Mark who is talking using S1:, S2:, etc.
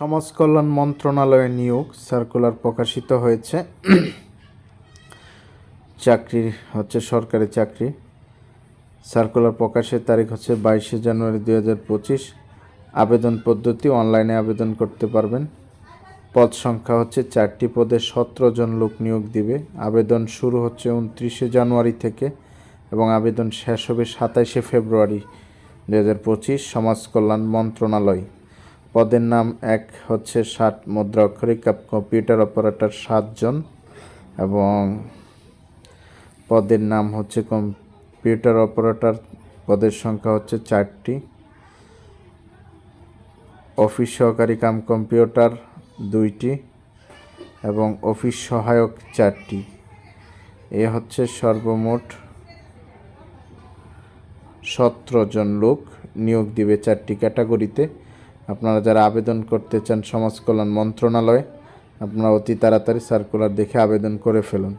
S1: সমাজ কল্যাণ মন্ত্রণালয়ের নিয়োগ সার্কুলার প্রকাশিত হয়েছে। চাকরি হচ্ছে সরকারি চাকরি। সার্কুলার প্রকাশের তারিখ হচ্ছে বাইশে জানুয়ারি দুই হাজার পঁচিশ। আবেদন পদ্ধতি অনলাইনে আবেদন করতে পারবেন। পদ সংখ্যা হচ্ছে চারটি, পদে সতেরো জন লোক নিয়োগ দিবে। আবেদন শুরু হচ্ছে উনত্রিশে জানুয়ারি থেকে এবং আবেদন শেষ হবে সাতাইশে ফেব্রুয়ারি দু হাজার পঁচিশ। সমাজ কল্যাণ মন্ত্রণালয়। পদের নাম এক হচ্ছে ষাট মুদ্রা অক্ষরিক কম্পিউটার অপারেটর সাতজন এবং পদের নাম হচ্ছে কম্পিউটার অপারেটর পদের সংখ্যা হচ্ছে চারটি। অফিস সহকারী কাম কম্পিউটার দুইটি এবং অফিস সহায়ক চারটি। এ হচ্ছে সর্বমোট সতেরো জন লোক নিয়োগ দিবে চারটি ক্যাটাগরিতে। আপনারা যারা আবেদন করতে চান সমাজ কল্যাণ মন্ত্রণালয়ে, আপনারা অতি তাড়াতাড়ি সার্কুলার দেখে আবেদন করে ফেলুন।